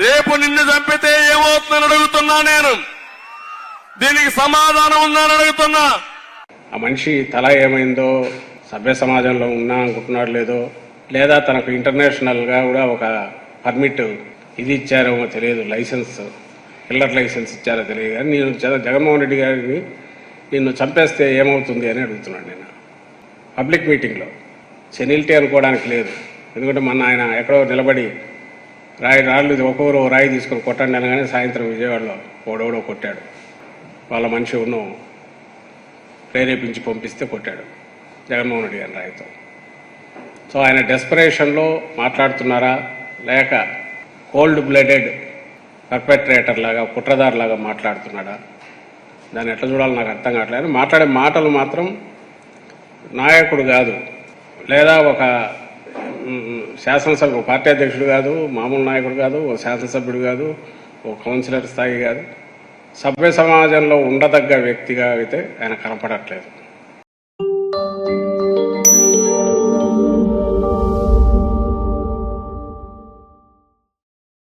రేపు నిన్ను చంపితే ఏమవుతుందని అడుగుతున్నా నేను. దీనికి సమాధానం ఉందని అడుగుతున్నా. ఆ మనిషి తల ఏమైందో సభ్య సమాజంలో ఉన్నా అనుకుంటున్నాడు లేదో లేదా తనకు ఇంటర్నేషనల్గా కూడా ఒక పర్మిట్ ఇది ఇచ్చారేమో తెలియదు లైసెన్స్ కిల్లర్ లైసెన్స్ ఇచ్చారో తెలియదు. కానీ నేను జగన్మోహన్ రెడ్డి గారిని నిన్ను చంపేస్తే ఏమవుతుంది అని అడుగుతున్నాను నేను. పబ్లిక్ మీటింగ్లో. సెనిల్టీ అనుకోవడానికి లేదు. ఎందుకంటే మొన్న ఆయన ఎక్కడో నిలబడి రాయి రాళ్ళు ఒక్కొక్కరు రాయి తీసుకొని కొట్టండి అనగానే సాయంత్రం విజయవాడలో ఓడోడో కొట్టాడు. వాళ్ళ మనిషి ఉన్ను ప్రేరేపించి పంపిస్తే కొట్టాడు జగన్మోహన్ రెడ్డి గారి రాయితో. సో ఆయన డెస్పరేషన్లో మాట్లాడుతున్నారా? లేక కోల్డ్ బ్లడెడ్ పర్పెట్రేటర్ లాగా కుట్రదారు లాగా మాట్లాడుతున్నాడా? దాన్ని ఎట్లా చూడాలో నాకు అర్థం కావట్లేదు. మాట్లాడే మాటలు మాత్రం నాయకుడు కాదు లేదా ఒక శాసనసభ పార్టీ అధ్యక్షుడు కాదు మామూలు నాయకుడు కాదు ఓ శాసనసభ్యుడు కాదు ఓ కౌన్సిలర్ స్థాయి కాదు. సభ్య సమాజంలో ఉండదగ్గ వ్యక్తిగా అయితే ఆయన కనపడట్లేదు.